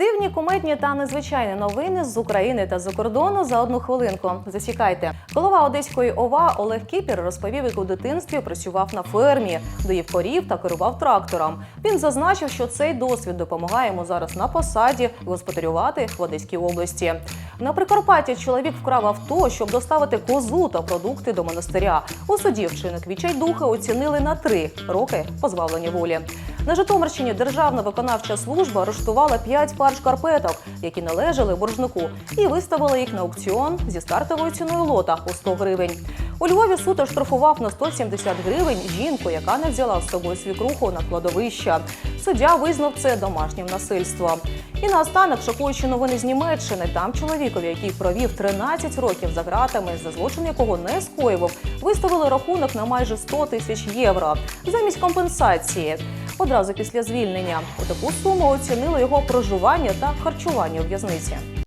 Дивні, кумедні та незвичайні новини з України та за кордону за одну хвилинку. Засікайте. Голова Одеської ОВА Олег Кіпір розповів, як у дитинстві працював на фермі, доїв корів та керував трактором. Він зазначив, що цей досвід допомагає йому зараз на посаді господарювати в Одеській області. На Прикарпатті чоловік вкрав авто, щоб доставити козу та продукти до монастиря. У суді вчинок відчайдухи оцінили на три роки позбавлення волі. На Житомирщині Державна виконавча служба арештувала 5 пар шкарпеток, які належали боржнику, і виставила їх на аукціон зі стартовою ціною лота у 100 гривень. У Львові суд оштрафував на 170 гривень жінку, яка не взяла з собою свікруху на кладовища. Суддя визнав це домашнім насильством. І наостанок шокуючі новини з Німеччини. Там чоловікові, який провів 13 років за ґратами, за злочин якого не скоював, виставили рахунок на майже 100 тисяч євро замість компенсації. Одразу після звільнення у таку суму оцінили його проживання та харчування у в'язниці.